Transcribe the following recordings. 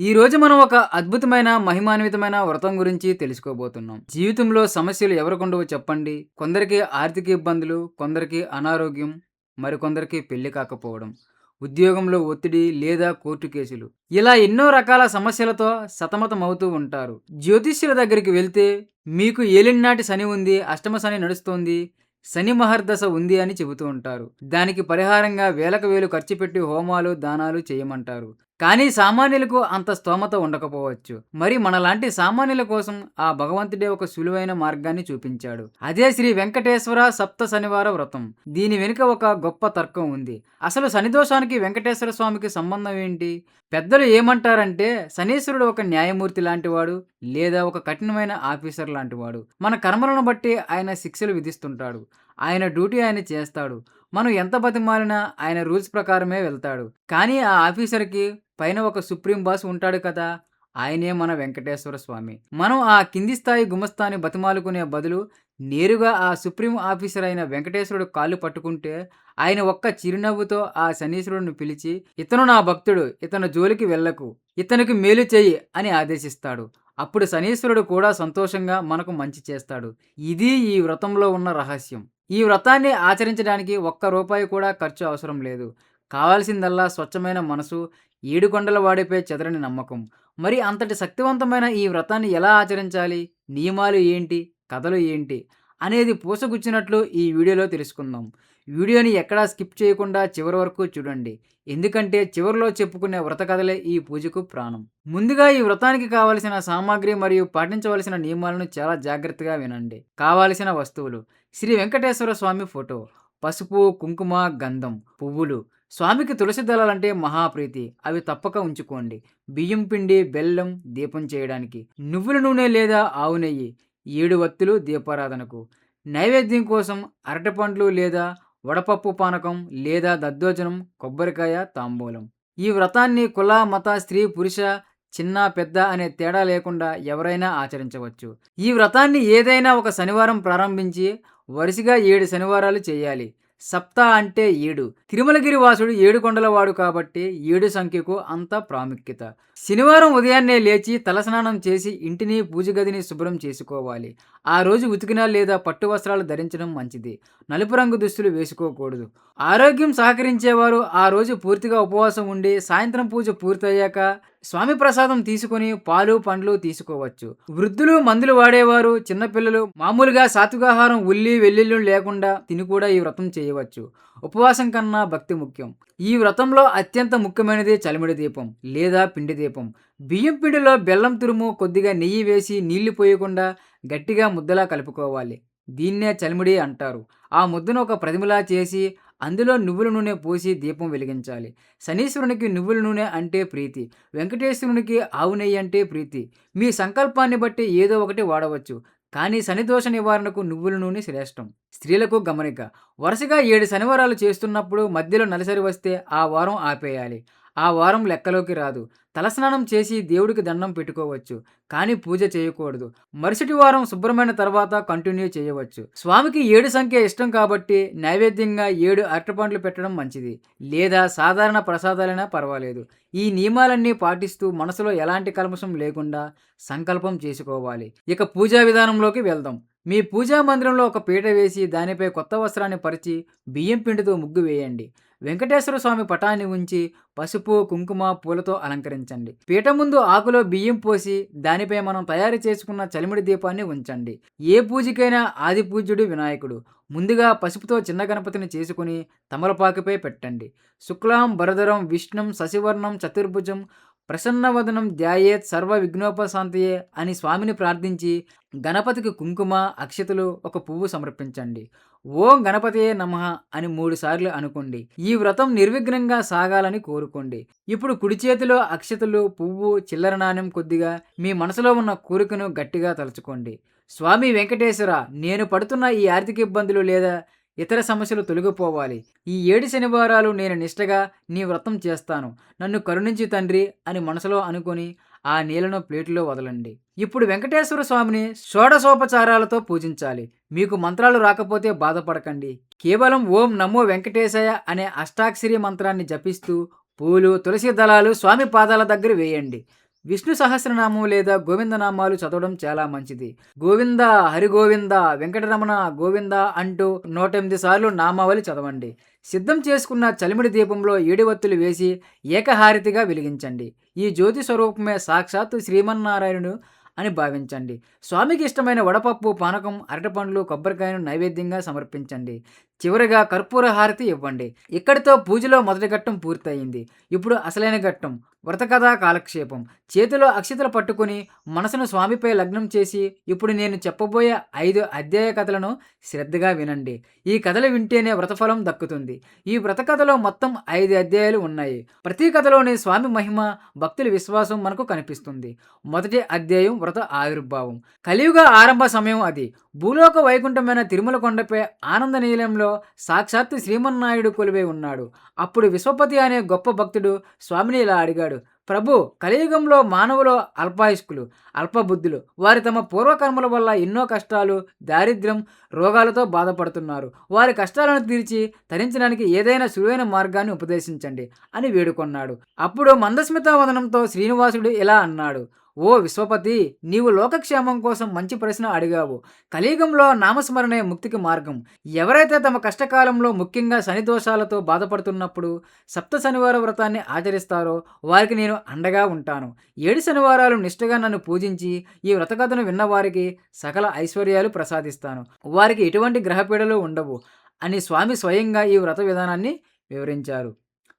ఈ రోజు మనం ఒక అద్భుతమైన మహిమాన్వితమైన వ్రతం గురించి తెలుసుకోబోతున్నాం. జీవితంలో సమస్యలు ఎవరికుండవో చెప్పండి. కొందరికి ఆర్థిక ఇబ్బందులు కొందరికి అనారోగ్యం మరికొందరికి పెళ్ళి కాకపోవడం ఉద్యోగంలో ఒత్తిడి లేదా కోర్టు కేసులు. ఇలా ఎన్నో రకాల సమస్యలతో సతమతమవుతూ ఉంటారు. జ్యోతిష్యుల దగ్గరికి వెళ్తే మీకు ఏలినాటి శని ఉంది అష్టమ శని నడుస్తోంది శని మహర్దశ ఉంది అని చెబుతూ ఉంటారు. దానికి పరిహారంగా వేలకు వేలు ఖర్చు పెట్టి హోమాలు దానాలు చేయమంటారు. కానీ సామాన్యులకు అంత స్తోమత ఉండకపోవచ్చు. మరి మనలాంటి సామాన్యుల కోసం ఆ భగవంతుడే ఒక సులువైన మార్గాన్ని చూపించాడు. అదే శ్రీ వెంకటేశ్వర సప్త శనివార వ్రతం. దీని వెనుక ఒక గొప్ప తర్కం ఉంది. అసలు శనిదోషానికి వెంకటేశ్వర స్వామికి సంబంధం ఏంటి? పెద్దలు ఏమంటారంటే శనీశ్వరుడు ఒక న్యాయమూర్తి లాంటివాడు లేదా ఒక కఠినమైన ఆఫీసర్ లాంటివాడు. మన కర్మలను బట్టి ఆయన శిక్షలు విధిస్తుంటాడు. ఆయన డ్యూటీ ఆయన చేస్తాడు. మనం ఎంత బతిమాలినా ఆయన రూల్స్ ప్రకారమే వెళ్తాడు. కానీ ఆ ఆఫీసర్కి పైన ఒక సుప్రీం బాస్ ఉంటాడు కదా ఆయనే మన వెంకటేశ్వర స్వామి. మనం ఆ కింది స్థాయి గుమస్తాని బతిమాలుకునే బదులు నేరుగా ఆ సుప్రీం ఆఫీసర్ అయిన వెంకటేశ్వరుడు కాళ్ళు పట్టుకుంటే ఆయన ఒక్క చిరునవ్వుతో ఆ శనీశ్వరుడిని పిలిచి ఇతను నా భక్తుడు ఇతను జోలికి వెళ్ళకు ఇతనికి మేలు చెయ్యి అని ఆదేశిస్తాడు. అప్పుడు శనీశ్వరుడు కూడా సంతోషంగా మనకు మంచి చేస్తాడు. ఇది ఈ వ్రతంలో ఉన్న రహస్యం. ఈ వ్రతాన్ని ఆచరించడానికి ఒక్క రూపాయి కూడా ఖర్చు అవసరం లేదు. కావాల్సిందల్లా స్వచ్ఛమైన మనసు ఏడుకొండల వాడిపై చెదరని నమ్మకం. మరి అంతటి శక్తివంతమైన ఈ వ్రతాన్ని ఎలా ఆచరించాలి? నియమాలు ఏంటి? కథలు ఏంటి? అనేది పూసగుచ్చినట్లు ఈ వీడియోలో తెలుసుకుందాం. వీడియోని ఎక్కడా స్కిప్ చేయకుండా చివరి వరకు చూడండి. ఎందుకంటే చివరిలో చెప్పుకునే వ్రత కథలే ఈ పూజకు ప్రాణం. ముందుగా ఈ వ్రతానికి కావలసిన సామాగ్రి మరియు పాటించవలసిన నియమాలను చాలా జాగ్రత్తగా వినండి. కావలసిన వస్తువులు. శ్రీ వెంకటేశ్వర స్వామి ఫోటో. పసుపు కుంకుమ గంధం పువ్వులు. స్వామికి తులసి దళాలంటే మహాప్రీతి. అవి తప్పక ఉంచుకోండి. బియ్యం పిండి బెల్లం దీపం చేయడానికి. నువ్వుల నూనె లేదా ఆవు నెయ్యి. ఏడు వత్తులు దీపారాధనకు. నైవేద్యం కోసం అరటిపండ్లు లేదా వడపప్పు పానకం లేదా దద్దోజనం కొబ్బరికాయ తాంబూలం. ఈ వ్రతాన్ని కుల మత స్త్రీ పురుష చిన్న పెద్ద అనే తేడా లేకుండా ఎవరైనా ఆచరించవచ్చు. ఈ వ్రతాన్ని ఏదైనా ఒక శనివారం ప్రారంభించి వరుసగా ఏడు శనివారాలు చేయాలి. సప్తా అంటే ఏడు. తిరుమలగిరి వాసుడు ఏడు కొండలవాడు కాబట్టి ఏడు సంఖ్యకు అంత ప్రాముఖ్యత. శనివారం ఉదయాన్నే లేచి తలస్నానం చేసి ఇంటిని పూజ గదిని శుభ్రం చేసుకోవాలి. ఆ రోజు ఉతికిన లేదా పట్టు వస్త్రాలు ధరించడం మంచిది. నలుపు రంగు దుస్తులు వేసుకోకూడదు. ఆరోగ్యం సహకరించేవారు ఆ రోజు పూర్తిగా ఉపవాసం ఉండి సాయంత్రం పూజ పూర్తయ్యాక స్వామి ప్రసాదం తీసుకొని పాలు పండ్లు తీసుకోవచ్చు. వృద్ధులు మందులు వాడేవారు చిన్నపిల్లలు మామూలుగా సాత్వికాహారం ఉల్లి వెల్లుల్లి లేకుండా తిని కూడా ఈ వ్రతం చేయవచ్చు. ఉపవాసం కన్నా భక్తి ముఖ్యం. ఈ వ్రతంలో అత్యంత ముఖ్యమైనది చలిమిడి దీపం లేదా పిండి దీపం. బియ్యం పిండిలో బెల్లం తురుము కొద్దిగా నెయ్యి వేసి నీళ్ళు పోయకుండా గట్టిగా ముద్దలా కలుపుకోవాలి. దీన్నే చలిమిడి అంటారు. ఆ ముద్దను ఒక ప్రతిమలా చేసి అందులో నువ్వుల నూనె పోసి దీపం వెలిగించాలి. శనీశ్వరునికి నువ్వుల నూనె అంటే ప్రీతి. వెంకటేశ్వరునికి ఆవు నెయ్యి అంటే ప్రీతి. మీ సంకల్పాన్ని బట్టి ఏదో ఒకటి వాడవచ్చు. కానీ శనిదోష నివారణకు నువ్వుల నూనె శ్రేష్టం. స్త్రీలకు గమనిక. వరుసగా ఏడు శనివారాలు చేస్తున్నప్పుడు మధ్యలో నలసరి వస్తే ఆ వారం ఆపేయాలి. ఆ వారం లెక్కలోకి రాదు. తలస్నానం చేసి దేవుడికి దండం పెట్టుకోవచ్చు కానీ పూజ చేయకూడదు. మరుసటి వారం శుభ్రమైన తర్వాత కంటిన్యూ చేయవచ్చు. స్వామికి ఏడు సంఖ్య ఇష్టం కాబట్టి నైవేద్యంగా ఏడు అరటిపండ్లు పెట్టడం మంచిది. లేదా సాధారణ ప్రసాదాలైనా పర్వాలేదు. ఈ నియమాలన్నీ పాటిస్తూ మనసులో ఎలాంటి కల్మషం లేకుండా సంకల్పం చేసుకోవాలి. ఇక పూజా విధానంలోకి వెళ్దాం. మీ పూజా మందిరంలో ఒక పీట వేసి దానిపై కొత్త వస్త్రాన్ని పరిచి బియ్యం పిండితో ముగ్గు వేయండి. వెంకటేశ్వర స్వామి పటాన్ని ఉంచి పసుపు కుంకుమ పూలతో అలంకరించండి. పీట ముందు ఆకులో బియ్యం పోసి దానిపై మనం తయారు చేసుకున్న చలిమిడి దీపాన్ని ఉంచండి. ఏ పూజకైనా ఆది పూజ్యుడు వినాయకుడు. ముందుగా పసుపుతో చిన్న గణపతిని చేసుకుని తమలపాకుపై పెట్టండి. శుక్లాం భరధరం విష్ణుం శశివర్ణం చతుర్భుజం ప్రసన్నవదనం ధ్యాయేత్ సర్వ విఘ్నోపశాంతియే అని స్వామిని ప్రార్థించి గణపతికి కుంకుమ అక్షతలు ఒక పువ్వు సమర్పించండి. ఓం గణపతియే నమ అని మూడుసార్లు అనుకోండి. ఈ వ్రతం నిర్విఘ్నంగా సాగాలని కోరుకోండి. ఇప్పుడు కుడి చేతిలో అక్షతలు పువ్వు చిల్లర నాణ్యం కొద్దిగా మీ మనసులో ఉన్న కోరికను గట్టిగా తలుచుకోండి. స్వామి వెంకటేశ్వర నేను పడుతున్న ఈ ఆర్థిక ఇబ్బందులు లేదా ఇతర సమస్యలు తొలగిపోవాలి. ఈ ఏడు శనివారాలు నేను నిష్టగా నీ వ్రతం చేస్తాను. నన్ను కరుణించి తండ్రి అని మనసులో అనుకొని ఆ నీళ్ళను ప్లేటులో వదలండి. ఇప్పుడు వెంకటేశ్వర స్వామిని షోడశోపచారాలతో పూజించాలి. మీకు మంత్రాలు రాకపోతే బాధపడకండి. కేవలం ఓం నమో వెంకటేశయ అనే అష్టాక్షరి మంత్రాన్ని జపిస్తూ పూలు తులసి దళాలు స్వామి పాదాల దగ్గర వేయండి. విష్ణు సహస్రనామం లేదా గోవిందనామాలు చదవడం చాలా మంచిది. గోవింద హరిగోవింద వెంకటరమణ గోవింద అంటూ నూట ఎనిమిది సార్లు నామావళి చదవండి. సిద్ధం చేసుకున్న చలిమిడి దీపంలో ఏడివత్తులు వేసి ఏకహారతిగా వెలిగించండి. ఈ జ్యోతి స్వరూపమే సాక్షాత్తు శ్రీమన్నారాయణుడు అని భావించండి. స్వామికి ఇష్టమైన వడపప్పు పానకం అరటిపండ్లు కొబ్బరికాయను నైవేద్యంగా సమర్పించండి. చివరిగా కర్పూర హారతి ఇవ్వండి. ఇక్కడితో పూజలో మొదటి ఘట్టం పూర్తయింది. ఇప్పుడు అసలైన ఘట్టం వ్రతకథా కాలక్షేపం. చేతిలో అక్షతలు పట్టుకుని మనసును స్వామిపై లగ్నం చేసి ఇప్పుడు నేను చెప్పబోయే ఐదు అధ్యాయ కథలను శ్రద్ధగా వినండి. ఈ కథలు వింటేనే వ్రతఫలం దక్కుతుంది. ఈ వ్రత కథలో మొత్తం ఐదు అధ్యాయాలు ఉన్నాయి. ప్రతి కథలోని స్వామి మహిమ భక్తుల విశ్వాసం మనకు కనిపిస్తుంది. మొదటి అధ్యాయం వ్రత ఆవిర్భావం. కలియుగ ఆరంభ సమయం అది. భూలోక వైకుంఠమైన తిరుమల కొండపై ఆనంద నీలంలో సాక్షాత్తు శ్రీమన్నాయుడు కొలువై ఉన్నాడు. అప్పుడు విశ్వపతి అనే గొప్ప భక్తుడు స్వామిని ఇలా అడిగాడు ప్రభు కలియుగంలో మానవులు అల్పాయుష్కులు అల్పబుద్ధులు వారి తమ పూర్వకర్మల వల్ల ఎన్నో కష్టాలు దారిద్ర్యం రోగాలతో బాధపడుతున్నారు. వారి కష్టాలను తీర్చి తరించడానికి ఏదైనా సులువైన మార్గాన్ని ఉపదేశించండి అని వేడుకొన్నాడు. అప్పుడు మందస్మిత వదనంతో శ్రీనివాసుడు ఇలా అన్నాడు ఓ విశ్వపతి నీవు లోకక్షేమం కోసం మంచి ప్రశ్న అడిగావు. కలియుగంలో నామస్మరణే ముక్తికి మార్గం. ఎవరైతే తమ కష్టకాలంలో ముఖ్యంగా శని దోషాలతో బాధపడుతున్నప్పుడు సప్త శనివార వ్రతాన్ని ఆచరిస్తారో వారికి నేను అండగా ఉంటాను. ఏడు శనివారాలు నిష్ఠగా నన్ను పూజించి ఈ వ్రతకథను విన్నవారికి సకల ఐశ్వర్యాలు ప్రసాదిస్తాను. వారికి ఎటువంటి గ్రహపీడలు ఉండవు అని స్వామి స్వయంగా ఈ వ్రత విధానాన్ని వివరించారు.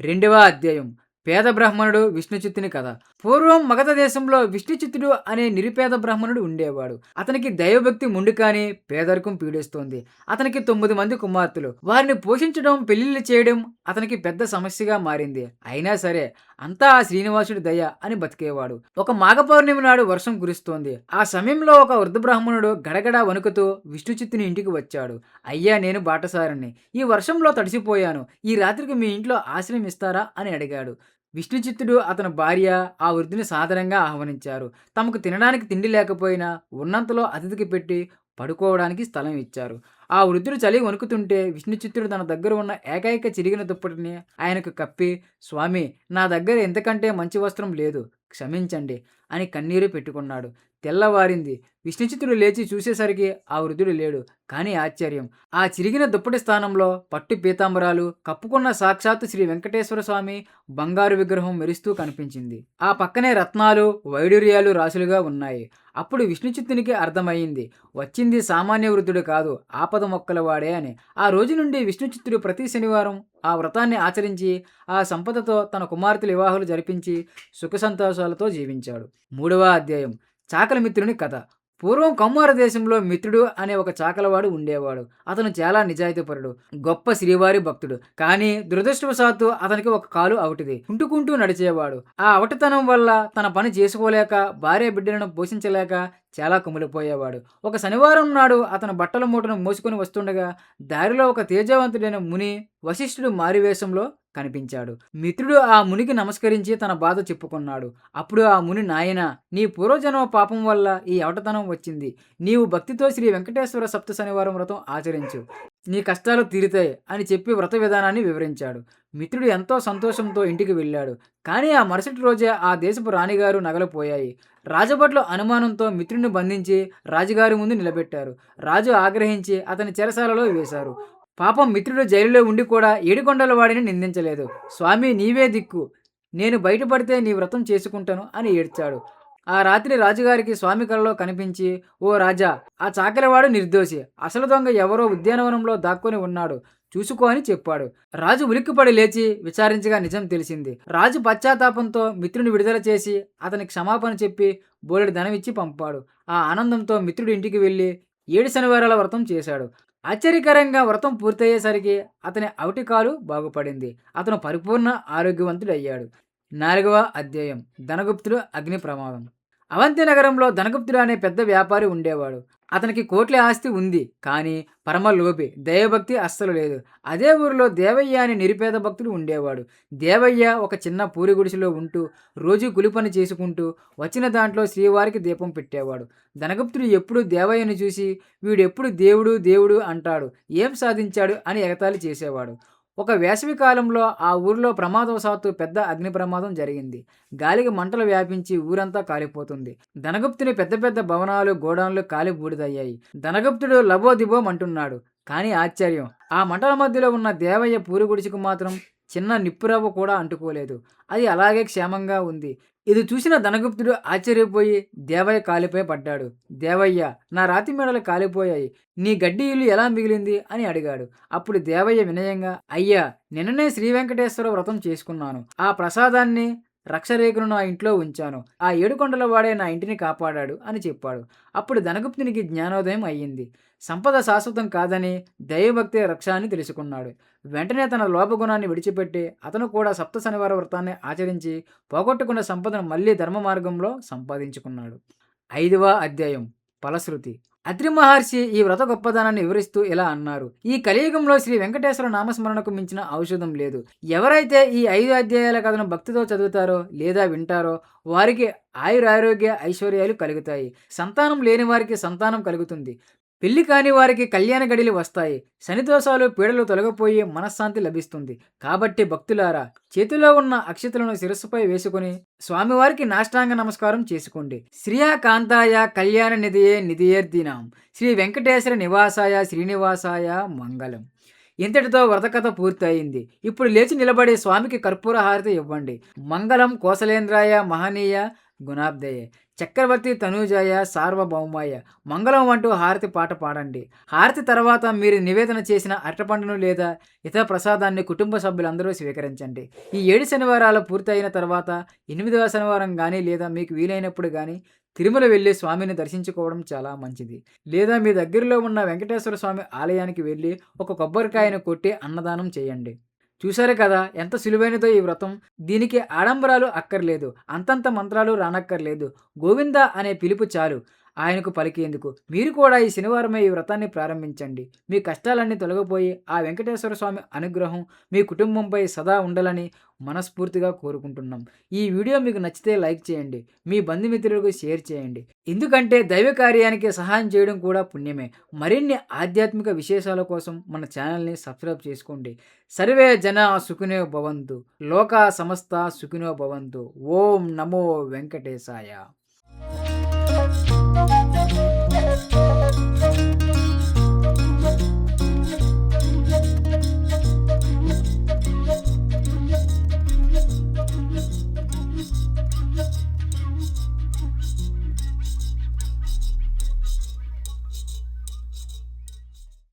రెండవ అధ్యాయం. పేద బ్రాహ్మణుడు విష్ణుచిత్తుని కథ. పూర్వం మగధ దేశంలో విష్ణుచిత్తుడు అనే నిరుపేద బ్రాహ్మణుడు ఉండేవాడు. అతనికి దైవభక్తి ముండు కానీ పేదరికం పీడిస్తోంది. అతనికి తొమ్మిది మంది కుమార్తెలు. వారిని పోషించడం పెళ్ళిళ్ళు చేయడం అతనికి పెద్ద సమస్యగా మారింది. అయినా సరే అంతా ఆ శ్రీనివాసుడి దయ అని బతికేవాడు. ఒక మాఘ పౌర్ణమి నాడు వర్షం కురుస్తోంది. ఆ సమయంలో ఒక వృద్ధ బ్రాహ్మణుడు గడగడ వణుకుతూ విష్ణుచిత్తుని ఇంటికి వచ్చాడు. అయ్యా నేను బాటసారిని ఈ వర్షంలో తడిసిపోయాను. ఈ రాత్రికి మీ ఇంట్లో ఆశ్రయం ఇస్తారా? అని అడిగాడు. విష్ణుచిత్తుడు అతని భార్య ఆ వృద్ధుని సాదరంగా ఆహ్వానించారు. తమకు తినడానికి తిండి లేకపోయినా ఉన్నంతలో అతిథికి పెట్టి పడుకోవడానికి స్థలం ఇచ్చారు. ఆ వృద్ధుడు చలి వణుకుతుంటే విష్ణుచిత్తుడు తన దగ్గర ఉన్న ఏకైక చిరిగిన దుప్పటిని ఆయనకు కప్పి స్వామి నా దగ్గర ఎంతకంటే మంచి వస్త్రం లేదు క్షమించండి అని కన్నీరు పెట్టుకున్నాడు. తెల్లవారింది. విష్ణుచిత్తుడు లేచి చూసేసరికి ఆ వృద్ధుడు లేడు. కానీ ఆశ్చర్యం. ఆ చిరిగిన దుప్పటి స్థానంలో పట్టు పీతాంబరాలు కప్పుకున్న సాక్షాత్తు శ్రీ వెంకటేశ్వర స్వామి బంగారు విగ్రహం మెరుస్తూ కనిపించింది. ఆ పక్కనే రత్నాలు వైడూర్యాలు రాసులుగా ఉన్నాయి. అప్పుడు విష్ణుచిత్తునికి అర్థమయ్యింది. వచ్చింది సామాన్య వృద్ధుడు కాదు ఆపద మొక్కల వాడే అని. ఆ రోజు నుండి విష్ణుచిత్తుడు ప్రతి శనివారం ఆ వ్రతాన్ని ఆచరించి ఆ సంపదతో తన కుమార్తెల వివాహాలు జరిపించి సుఖ సంతోషాలతో జీవించాడు. మూడవ అధ్యాయం. చాకలి మిత్రుని కథ. పూర్వం కమ్మార దేశంలో మిత్రుడు అనే ఒక చాకలవాడు ఉండేవాడు. అతను చాలా నిజాయితీపరుడు గొప్ప శ్రీవారి భక్తుడు. కానీ దురదృష్టవశాత్తు అతనికి ఒక కాలు అవుటిది. ఉంటుకుంటూ నడిచేవాడు. ఆ అవటతనం వల్ల తన పని చేసుకోలేక భార్య బిడ్డలను పోషించలేక చాలా కుమిలిపోయేవాడు. ఒక శనివారం నాడు అతను బట్టల మూటను మోసుకుని వస్తుండగా దారిలో ఒక తేజవంతుడైన ముని వశిష్ఠుడు మారివేషంలో కనిపించాడు. మిత్రుడు ఆ మునికి నమస్కరించి తన బాధ చెప్పుకున్నాడు. అప్పుడు ఆ ముని నాయన నీ పూర్వజన్మ పాపం వల్ల ఈ అవటతనం వచ్చింది. నీవు భక్తితో శ్రీ వెంకటేశ్వర సప్త శనివారం వ్రతం ఆచరించు. నీ కష్టాలు తీరుతాయి అని చెప్పి వ్రత విధానాన్ని వివరించాడు. మిత్రుడు ఎంతో సంతోషంతో ఇంటికి వెళ్ళాడు. కానీ ఆ మరుసటి రోజే ఆ దేశపు రాణిగారు నగలపోయాయి రాజభట్ల రాజభట్లు అనుమానంతో మిత్రుడిని బంధించి రాజుగారి ముందు నిలబెట్టారు. రాజు ఆగ్రహించి అతని చెరసాలలో వేశారు. పాపం మిత్రుడు జైలులో ఉండి కూడా ఏడుకొండల వాడిని నిందించలేదు. స్వామి నీవే దిక్కు. నేను బయటపడితే నీ వ్రతం చేసుకుంటాను అని ఏడ్చాడు. ఆ రాత్రి రాజుగారికి స్వామి కలలో కనిపించి ఓ రాజా ఆ చాకలివాడు నిర్దోషి. అసలు దొంగ ఎవరో ఉద్యానవనంలో దాక్కుని ఉన్నాడు. చూసుకో అని చెప్పాడు. రాజు ఉలిక్కిపడి లేచి విచారించగా నిజం తెలిసింది. రాజు పశ్చాత్తాపంతో మిత్రుని విడుదల చేసి అతనికి క్షమాపణ చెప్పి బోలెడు ధనమిచ్చి పంపాడు. ఆ ఆనందంతో మిత్రుడు ఇంటికి వెళ్ళి ఏడు శనివారాల వ్రతం చేశాడు. ఆశ్చర్యకరంగా వ్రతం పూర్తయ్యేసరికి అతని అవిటికాలు బాగుపడింది. అతను పరిపూర్ణ ఆరోగ్యవంతుడయ్యాడు. నాలుగవ అధ్యాయం. ధనగుప్తుడు అగ్ని ప్రమాదం. అవంతి నగరంలో ధనగుప్తుడు అనే పెద్ద వ్యాపారి ఉండేవాడు. అతనికి కోట్ల ఆస్తి ఉంది కానీ పరమ లోపి దైవభక్తి అస్సలు లేదు. అదే ఊరిలో దేవయ్య అనే నిరుపేద భక్తుడు ఉండేవాడు. దేవయ్య ఒక చిన్న పూరి గుడిసెలో ఉంటూ రోజు కులిపని చేసుకుంటూ వచ్చిన దాంట్లో శ్రీవారికి దీపం పెట్టేవాడు. ధనగుప్తుడు ఎప్పుడు దేవయ్యను చూసి వీడెప్పుడు దేవుడు దేవుడు అంటాడు ఏం సాధించాడు? అని ఎగతాళి చేసేవాడు. ఒక వేసవి కాలంలో ఆ ఊరిలో ప్రమాదవశాత్తు పెద్ద అగ్ని ప్రమాదం జరిగింది. గాలికి మంటలు వ్యాపించి ఊరంతా కాలిపోతుంది. ధనగుప్తుని పెద్ద పెద్ద భవనాలు గోడౌన్లు కాలి బూడిదయ్యాయి. ధనగుప్తుడు లబోదిబోం అంటున్నాడు. కానీ ఆశ్చర్యం ఆ మంటల మధ్యలో ఉన్న దేవయ్య పూరి గుడిసెకు మాత్రం చిన్న నిప్పురవ్వ కూడా అంటుకోలేదు. అది అలాగే క్షేమంగా ఉంది. ఇది చూసిన ధనగుప్తుడు ఆశ్చర్యపోయి దేవయ్య కాలిపై పడ్డాడు. దేవయ్య నా రాతి మెడలు కాలిపోయాయి. నీ గడ్డి ఇల్లు ఎలా మిగిలింది? అని అడిగాడు. అప్పుడు దేవయ్య వినయంగా అయ్యా నిన్ననే శ్రీ వెంకటేశ్వర వ్రతం చేసుకున్నాను. ఆ ప్రసాదాన్ని రక్షరేఖను నా ఇంట్లో ఉంచాను. ఆ ఏడుకొండల వాడే నా ఇంటిని కాపాడాడు అని చెప్పాడు. అప్పుడు ధనగుప్తునికి జ్ఞానోదయం అయ్యింది. సంపద శాశ్వతం కాదని దైవభక్తి రక్ష అని తెలుసుకున్నాడు. వెంటనే తన లోపగుణాన్ని విడిచిపెట్టి అతను కూడా సప్త శనివార వ్రతాన్ని ఆచరించి పోగొట్టుకున్న సంపదను మళ్ళీ ధర్మ మార్గంలో సంపాదించుకున్నాడు. ఐదవ అధ్యాయం. ఫలశ్రుతి. అత్రి మహర్షి ఈ వ్రత గొప్పదనాన్ని వివరిస్తూ ఇలా అన్నారు. ఈ కలియుగంలో శ్రీ వెంకటేశ్వర నామస్మరణకు మించిన ఔషధం లేదు. ఎవరైతే ఈ ఐదు అధ్యాయాల కథను భక్తితో చదువుతారో లేదా వింటారో వారికి ఆయురారోగ్య ఐశ్వర్యాలు కలుగుతాయి. సంతానం లేని వారికి సంతానం కలుగుతుంది. పెళ్ళి కాని వారికి కళ్యాణ గడిలు వస్తాయి. శనిదోషాలు పీడలు తొలగిపోయి మనశ్శాంతి లభిస్తుంది. కాబట్టి భక్తులారా చేతిలో ఉన్న అక్షతలను శిరస్సుపై వేసుకుని స్వామివారికి నాష్టాంగ నమస్కారం చేసుకోండి. శ్రీయా కాంతాయ కళ్యాణ నిధియే నిధియేర్దినాం శ్రీ వెంకటేశ్వర నివాసాయ శ్రీనివాసాయ మంగళం. ఇంతటితో వ్రతకథ పూర్తయింది. ఇప్పుడు లేచి నిలబడి స్వామికి కర్పూర హారతి ఇవ్వండి. మంగళం కోసలేంద్రాయ మహనీయ గుణాబ్దయే. చక్రవర్తి తనూజాయ సార్వభౌమాయ మంగళం అంటూ హారతి పాట పాడండి. హారతి తర్వాత మీరు నివేదన చేసిన అరటిపండును లేదా ఇతర ప్రసాదాన్ని కుటుంబ సభ్యులందరూ స్వీకరించండి. ఈ ఏడు శనివారాలు పూర్తయిన తర్వాత ఎనిమిదవ శనివారం కానీ లేదా మీకు వీలైనప్పుడు కానీ తిరుమల వెళ్ళి స్వామిని దర్శించుకోవడం చాలా మంచిది. లేదా మీ దగ్గరలో ఉన్న వెంకటేశ్వర స్వామి ఆలయానికి వెళ్ళి ఒక కొబ్బరికాయను కొట్టి అన్నదానం చేయండి. చూశారు కదా ఎంత సులువైనదో ఈ వ్రతం. దీనికి ఆడంబరాలు అక్కర్లేదు అంతంత మంత్రాలు రానక్కర్లేదు. గోవింద అనే పిలుపు చాలు. ఆయనకు పలికేందుకు. మీరు కూడా ఈ శనివారమే ఈ వ్రతాన్ని ప్రారంభించండి. మీ కష్టాలన్నీ తొలగిపోయి ఆ వెంకటేశ్వర స్వామి అనుగ్రహం మీ కుటుంబంపై సదా ఉండాలని మనస్ఫూర్తిగా కోరుకుంటున్నాం. ఈ వీడియో మీకు నచ్చితే లైక్ చేయండి. మీ బంధుమిత్రులకు షేర్ చేయండి. ఎందుకంటే దైవ కార్యానికి సహాయం చేయడం కూడా పుణ్యమే. మరిన్ని ఆధ్యాత్మిక విశేషాల కోసం మన ఛానల్ని సబ్స్క్రైబ్ చేసుకోండి. సర్వే జన సుఖినో భవంతు. లోక సమస్త సుఖినో భవంతు. ఓం నమో వెంకటేశాయ. Thank you.